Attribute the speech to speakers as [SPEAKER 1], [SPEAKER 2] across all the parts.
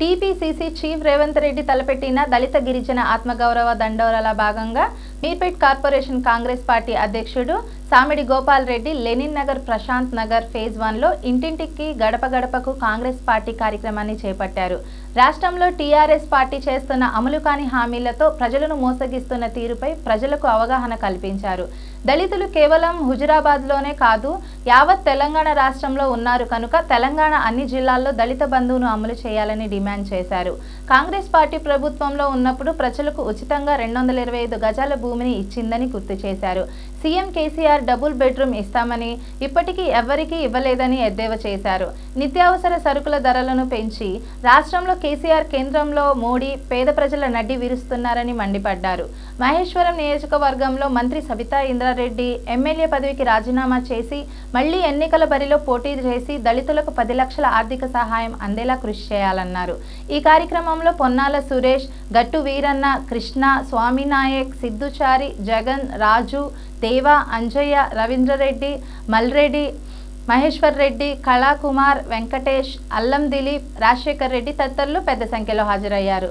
[SPEAKER 1] TPCC chief Revanth Reddy తలపెట్టిన దళిత గిరిజన ఆత్మగౌరవ దండోరాల భాగంగా మీర్పేట్ కార్పొరేషన్ కాంగ్రెస్ పార్టీ అధ్యక్షుడు సామిడి గోపాల్ రెడ్డి లెనిన్ నగర్ ప్రశాంత్ నగర్ ఫేజ్ వన్లో ఇంటింటికి గడప గడపకు కాంగ్రెస్ పార్టీ కార్యక్రమాన్ని చేపట్టారు. రాష్ట్రంలో టీఆర్ఎస్ పార్టీ చేస్తున్న అమలు కాని హామీలతో ప్రజలను మోసగిస్తున్న తీరుపై ప్రజలకు అవగాహన కల్పించారు. దళితులు కేవలం హుజురాబాద్లోనే కాదు యావత్ తెలంగాణ రాష్ట్రంలో ఉన్నారు కనుక తెలంగాణ అన్ని జిల్లాల్లో దళిత బంధువును అమలు చేయాలని డిమాండ్ చేశారు. కాంగ్రెస్ పార్టీ ప్రభుత్వంలో ఉన్నప్పుడు ప్రజలకు ఉచితంగా రెండు వందల ఇరవై ఐదు గజాల భూమిని ఇచ్చిందని గుర్తు చేశారు. సీఎం కేసీఆర్ డబుల్ బెడ్రూమ్ ఇస్తామని ఇప్పటికీ ఎవ్వరికీ ఇవ్వలేదని ఎద్దేవా చేశారు. నిత్యావసర సరుకుల ధరలను పెంచి రాష్ట్రంలో కేసీఆర్ కేంద్రంలో మోడీ పేద ప్రజల నడ్డి విరుస్తున్నారని మండిపడ్డారు. మహేశ్వరం నియోజకవర్గంలో మంత్రి సబితా ఇంద్రారెడ్డి ఎమ్మెల్యే పదవికి రాజీనామా చేసి మళ్ళీ ఎన్నికల బరిలో పోటీ చేసి దళితులకు పది లక్షల ఆర్థిక సహాయం అందేలా కృషి చేయాలన్నారు. ఈ కార్యక్రమంలో పొన్నాల సురేష్ గట్టు వీరన్న కృష్ణ స్వామినాయక్ సిద్ధుచారి జగన్ రాజు దేవ అంజయ్య రవీంద్రరెడ్డి మల్రెడ్డి మహేశ్వర్ రెడ్డి కళాకుమార్ వెంకటేష్ అల్లం దిలీప్ రాజశేఖర్ రెడ్డి తదితరులు పెద్ద సంఖ్యలో హాజరయ్యారు.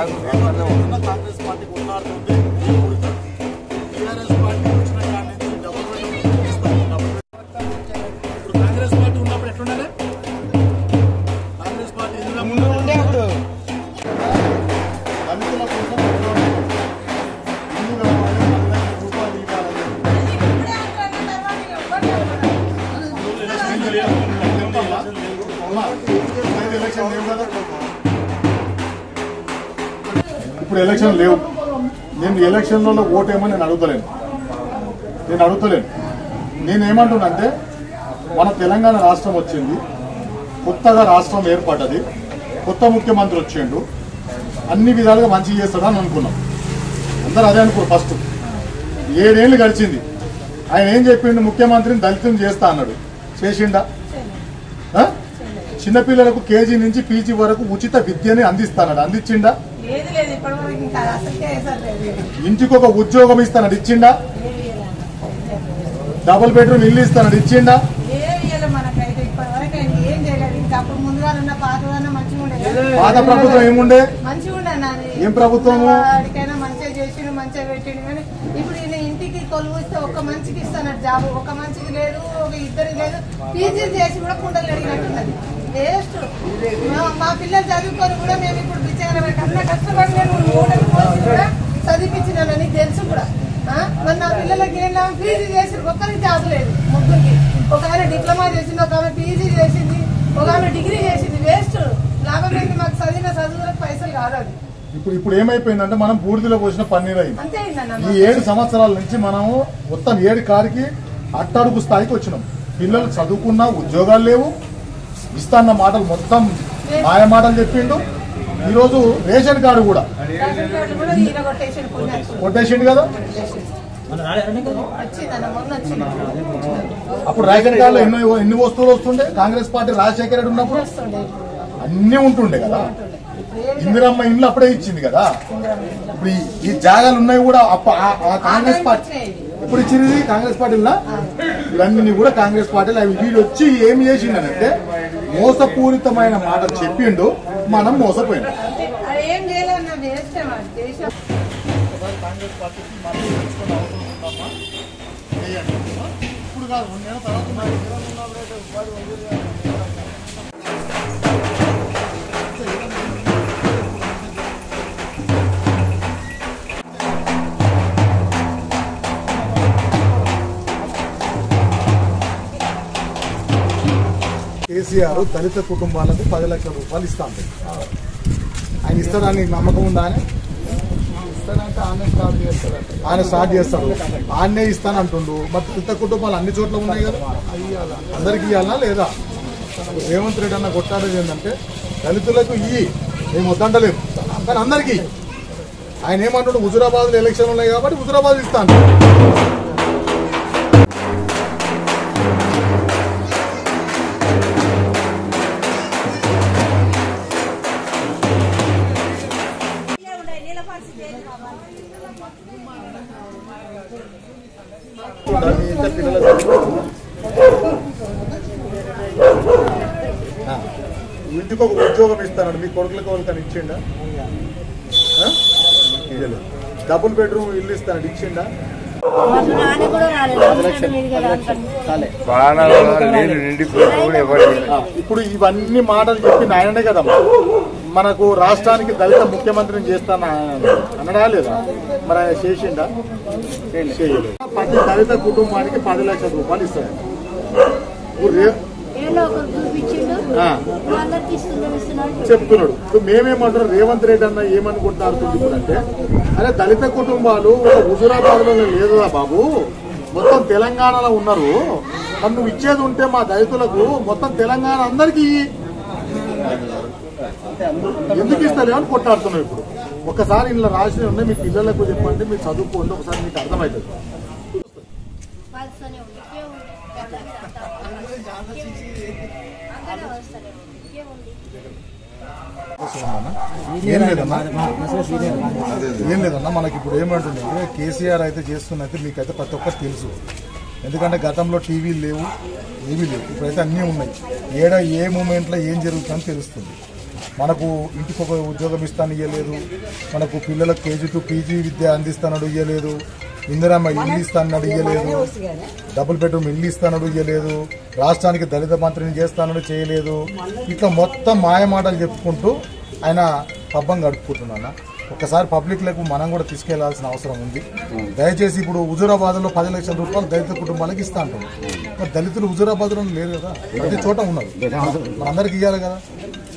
[SPEAKER 2] కాంగ్రెస్ ఇప్పుడు ఎలక్షన్ లేవు. నేను ఎలక్షన్లలో ఓటేమో నేను అడుగుతలేను. నేను అడుగుతలేను. నేను మన తెలంగాణ రాష్ట్రం వచ్చింది. కొత్తగా రాష్ట్రం ఏర్పడ్డది. కొత్త ముఖ్యమంత్రి వచ్చిండు. అన్ని విధాలుగా మంచి చేస్తాడని అనుకున్నాం. అందరూ అదే అనుకో ఫస్ట్. ఏడేళ్ళు గడిచింది. ఆయన ఏం చెప్పిండు? ముఖ్యమంత్రిని దళితం చేస్తా అన్నాడు. చేసిండా? చిన్నపిల్లలకు కేజీ నుంచి పీజీ వరకు ఉచిత విద్యని అందిస్తానడు. అందించిండా? ఇంటికి ఒక ఉద్యోగం ఇస్తానడు. ఇచ్చిండా? డబుల్ బెడ్రూమ్ ఇల్లు ఇస్తానడు. ఇచ్చిండా? పాత ప్రభుత్వం ఏముండే? ఏం ప్రభుత్వము?
[SPEAKER 3] కొలువు ఇస్తే ఒక్క మంచికి ఇస్తానడు జాబ్ ఒక మంచికి లేదు ఒక ఇద్దరికి లేదు. పీజీ చేసి కూడా కుండలు అడిగినట్టున్నది వేస్ట్ మా పిల్లలు చదువుకొని కూడా మేము ఇప్పుడు పిచ్చగల అన్న కష్టపడి నేను మూటలు పోసి కూడా చదివించినానని తెలుసు కూడా. మరి నా పిల్లలకి ఏం పీజీ చేసి ఒక్కరికి జాబ్ లేదు ముగ్గురికి. ఒక ఆమె డిప్లొమా చేసింది ఒక ఆమె పీజీ చేసింది ఒక ఆమె డిగ్రీ చేసింది. వేస్ట్ లాభం ఏంటి? మాకు చదివిన చదువులకు పైసలు కాదు అది.
[SPEAKER 2] ఇప్పుడు ఇప్పుడు ఏమైపోయిందంటే మనం బూడిదలో పోసిన పన్నీర్ అయింది. ఈ ఏడు సంవత్సరాల నుంచి మనము మొత్తం ఏడు కాడికి అట్టడుగు స్థాయికి వచ్చినాం. పిల్లలు చదువుకున్నా ఉద్యోగాలు లేవు. ఇస్తాన్న మాటలు మొత్తం మాయ మాటలు చెప్పిండు. ఈరోజు రేషన్ కార్డు కూడా.
[SPEAKER 3] కొట్టేసాడు
[SPEAKER 2] కదా? అప్పుడు రేషన్ కార్డులో ఎన్నో ఎన్ని వస్తువులు వస్తుండే. కాంగ్రెస్ పార్టీ రాజశేఖర రెడ్డి ఉన్నప్పుడు అన్ని ఉంటుండే కదా. ఇందిరమ్మ ఇండ్లు అప్పుడే ఇచ్చింది కదా. ఇప్పుడు ఈ- జాగాలు ఉన్నాయి కూడా కాంగ్రెస్ పార్టీ ఎప్పుడు ఇచ్చింది కాంగ్రెస్ పార్టీలో? ఇవన్నీ కూడా కాంగ్రెస్ పార్టీలు. అవి వీళ్ళు వచ్చి ఏం చేసిండనంటే మోసపూరితమైన మాటలు చెప్పిండు మనం మోసపోయినాం.
[SPEAKER 3] అంతే. అది
[SPEAKER 2] కేసీఆర్ దళిత కుటుంబాలకు పది లక్షల రూపాయలు ఇస్తా ఆయన ఇస్తాడని నమ్మకం ఉందా అని ఆయన స్టార్ట్ చేస్తాడు. ఆయన్నే ఇస్తాను అంటుండు మరి దళిత కుటుంబాలు అన్ని చోట్ల ఉన్నాయి కదా? అందరికి ఇవ్వాలా లేదా? రేవంత్ రెడ్డి అన్న కొట్టాడేది ఏంటంటే దళితులకు ఇయ్యి మేము వద్దంటలేము కానీ అందరికీ. ఆయన ఏమంటాడు హుజురాబాద్ ఎలక్షన్ ఉన్నాయి కాబట్టి హుజురాబాద్ ఇస్తాను ఇంటికి ఒక ఉద్యోగం ఇస్తానండి మీ కొడుకులకు వాళ్ళకి ఇచ్చిండా. డబుల్ బెడ్రూమ్ ఇల్లు ఇస్తానండి ఇచ్చిండా? ఇప్పుడు ఇవన్నీ మాటలు చెప్పి ఆయననే కదమ్మా మనకు రాష్ట్రానికి దళిత ముఖ్యమంత్రిని చేస్తాను అనడా లేదా? మరి ఆయన చేసిండా? చేయలేదు. ప్రతి దళిత కుటుంబానికి పది లక్షల రూపాయలు ఇస్తాడు. ఇప్పుడు చెప్తున్నాడు. ఇప్పుడు మేమేమంటున్నాం? రేవంత్ రెడ్డి అన్న ఏమనుకుంటున్నారు ఇప్పుడు అంటే అరే దళిత కుటుంబాలు హుజురాబాద్లో లేదురా బాబు. మొత్తం తెలంగాణలో ఉన్నారు. నువ్వు ఇచ్చేది ఉంటే మా దళితులకు మొత్తం తెలంగాణ అందరికీ. ఎందుకు ఇస్తలేవు అని కొట్టాడుతున్నావు ఇప్పుడు. ఒకసారి ఇంట్లో రాసి ఉన్నాయి మీ పిల్లలకు చెప్పండి మీరు చదువుకోండి ఒకసారి మీకు అర్థమవుతుంది. ఏం లేదన్నా ఏం లేదన్నా మనకి ఇప్పుడు ఏమంటుండే కేసీఆర్ అయితే చేస్తున్నైతే మీకైతే ప్రతి ఒక్కటి తెలుసు. ఎందుకంటే గతంలో టీవీలు లేవు ఏవీ లేవు. ఇప్పుడైతే అన్నీ ఉన్నాయి. ఏడ ఏ మూమెంట్లో ఏం జరుగుతుందని తెలుస్తుంది. మనకు ఇంటికి ఒక ఉద్యోగం ఇస్తాను ఇవ్వలేదు మనకు పిల్లలకు కేజీ టు పీజీ విద్య అందిస్తానడు ఇవ్వలేదు ఇందిరమ్మ ఇల్లు ఇస్తానన్నాడు ఇవ్వలేదు డబుల్ బెడ్రూమ్ ఇల్లు ఇస్తానడు ఇవ్వలేదు రాష్ట్రానికి దళిత మంత్రిని చేస్తానడు చేయలేదు. ఇట్లా మొత్తం మాయమాటలు చెప్పుకుంటూ ఆయన పబ్బం గడుపుకుంటున్నా ఒకసారి పబ్లిక్లకు మనం కూడా తీసుకెళ్ళాల్సిన అవసరం ఉంది. దయచేసి ఇప్పుడు హుజూరాబాద్లో పది లక్షల రూపాయలు దళిత కుటుంబాలకు ఇస్తా అంటాం మరి దళితులు హుజూరాబాద్లో లేరు కదా? ప్రతి చోట ఉన్నారు. మనందరికి ఇవ్వాలి కదా?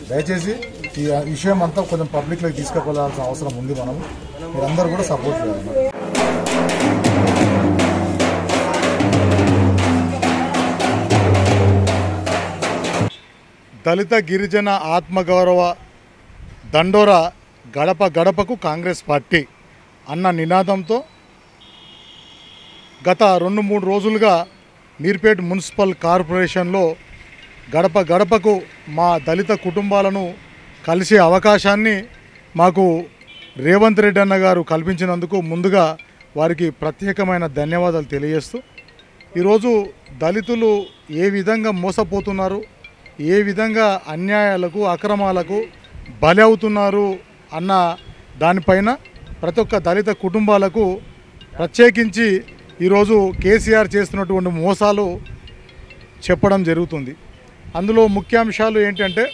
[SPEAKER 2] దయచేసి ఈ విషయం అంతా కొంచెం పబ్లిక్లోకి తీసుకెళ్ళాల్సిన అవసరం ఉంది మనం మీరందరూ కూడా సపోర్ట్ చేయాలి దళిత గిరిజన ఆత్మగౌరవ దండోరా గడప గడపకు కాంగ్రెస్ పార్టీ అన్న నినాదంతో గత రెండు మూడు రోజులుగా మీర్పేట్ మున్సిపల్ కార్పొరేషన్లో గడప గడపకు మా దళిత కుటుంబాలను కలిసే అవకాశాన్ని మాకు రేవంత్ రెడ్డి అన్న గారు కల్పించినందుకు ముందుగా వారికి ప్రత్యేకమైన ధన్యవాదాలు తెలియజేస్తూ ఈరోజు దళితులు ఏ విధంగా మోసపోతున్నారు ఏ విధంగా అన్యాయాలకు అక్రమాలకు బలి అవుతున్నారు అన్న దానిపైన ప్రతి ఒక్క దళిత కుటుంబాలకు ప్రత్యేకించి ఈరోజు కేసీఆర్ చేస్తున్నటువంటి మోసాలు చెప్పడం జరుగుతుంది. అందులో ముఖ్యాంశాలు ఏంటంటే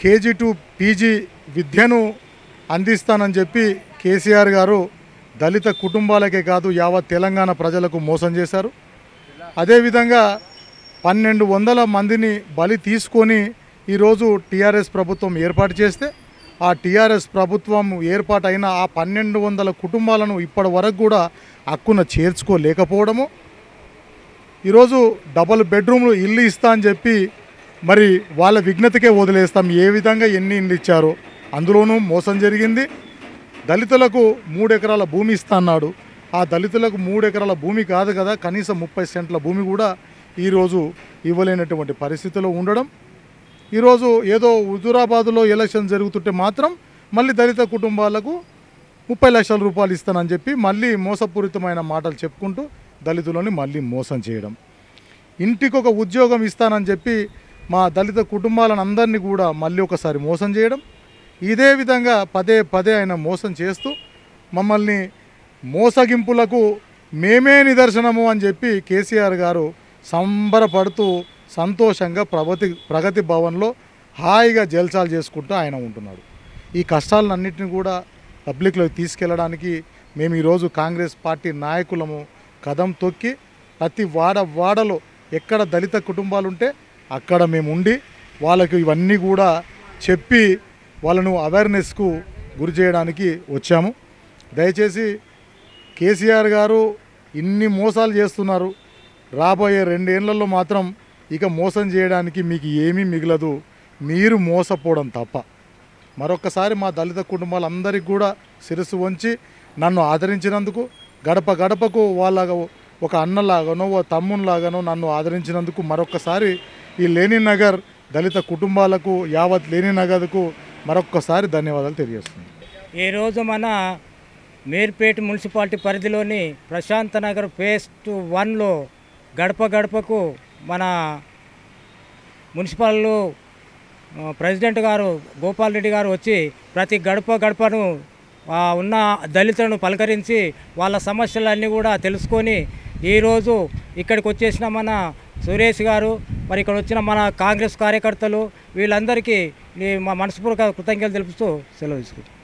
[SPEAKER 2] కేజీ టు పీజీ విద్యను అందిస్తానని చెప్పి కేసీఆర్ గారు దళిత కుటుంబాలకే కాదు యావత్ తెలంగాణ ప్రజలకు మోసం చేశారు. అదేవిధంగా పన్నెండు వందల మందిని బలి తీసుకొని ఈరోజు టీఆర్ఎస్ ప్రభుత్వం ఏర్పాటు చేస్తే ఆ టీఆర్ఎస్ ప్రభుత్వం ఏర్పాటైన ఆ పన్నెండు వందల కుటుంబాలను ఇప్పటి వరకు కూడా హక్కున చేర్చుకోలేకపోవడము. ఈరోజు డబల్ బెడ్రూమ్లు ఇల్లు ఇస్తా అని చెప్పి మరి వాళ్ళ విఘ్నతకే వదిలేస్తాం. ఏ విధంగా ఎన్ని ఇల్లు ఇచ్చారో అందులోనూ మోసం జరిగింది. దళితులకు మూడు ఎకరాల భూమి ఇస్తా అన్నాడు. ఆ దళితులకు మూడు ఎకరాల భూమి కాదు కదా కనీసం ముప్పై సెంట్ల భూమి కూడా ఈరోజు ఇవ్వలేనటువంటి పరిస్థితిలో ఉండడం. ఈరోజు ఏదో హుజూరాబాద్లో ఎలక్షన్ జరుగుతుంటే మాత్రం మళ్ళీ దళిత కుటుంబాలకు ముప్పై లక్షల రూపాయలు ఇస్తానని చెప్పి మళ్ళీ మోసపూరితమైన మాటలు చెప్పుకుంటూ దళితులని మళ్ళీ మోసం చేయడం. ఇంటికి ఒక ఉద్యోగం ఇస్తానని చెప్పి మా దళిత కుటుంబాలను అందరినీ కూడా మళ్ళీ ఒకసారి మోసం చేయడం. ఇదే విధంగా పదే పదే ఆయన మోసం చేస్తూ మమ్మల్ని మోసగింపులకు మేమే నిదర్శనము అని చెప్పి కేసీఆర్ గారు సంబరపడుతూ సంతోషంగా ప్రగతి ప్రగతి భవన్లో హాయిగా జల్సాలు చేసుకుంటూ ఆయన ఉంటున్నాడు. ఈ కష్టాలన్నింటినీ కూడా పబ్లిక్లోకి తీసుకెళ్ళడానికి మేము ఈరోజు కాంగ్రెస్ పార్టీ నాయకులము కదం తొక్కి ప్రతి వాడ వాడలో ఎక్కడ దళిత కుటుంబాలు ఉంటే అక్కడ మేము ఉండి వాళ్ళకు ఇవన్నీ కూడా చెప్పి వాళ్ళను అవేర్నెస్కు గురి చేయడానికి వచ్చాము. దయచేసి కేసీఆర్ గారు ఇన్ని మోసాలు చేస్తున్నారు. రాబోయే రెండేళ్ళలో మాత్రం ఇక మోసం చేయడానికి మీకు ఏమీ మిగలదు. మీరు మోసపోవడం తప్ప. మరొకసారి మా దళిత కుటుంబాలందరికీ కూడా శిరస్సు వంచి నన్ను ఆదరించినందుకు గడప గడపకు వాళ్ళ ఒక అన్నలాగానో ఓ తమ్మునిలాగానో నన్ను ఆదరించినందుకు మరొకసారి ఈ లేని నగర్ దళిత కుటుంబాలకు యావత్ లేని నగర్కు మరొక్కసారి ధన్యవాదాలు తెలియజేస్తుంది
[SPEAKER 4] ఈరోజు మన మీర్పేట మున్సిపాలిటీ పరిధిలోని ప్రశాంత నగర్ ఫేస్ టు వన్లో గడప గడపకు మన మున్సిపల్ ప్రెసిడెంట్ గారు గోపాల్ రెడ్డి గారు వచ్చి ప్రతి గడప గడపను ఉన్న దళితులను పలకరించి వాళ్ళ సమస్యలన్నీ కూడా తెలుసుకొని ఈరోజు ఇక్కడికి వచ్చేసిన మన సురేష్ గారు మరి ఇక్కడ వచ్చిన మన కాంగ్రెస్ కార్యకర్తలు వీళ్ళందరికీ మా మనస్పూర్వక కృతజ్ఞతలు తెలుపుతూ సెలవు తీసుకుంటాం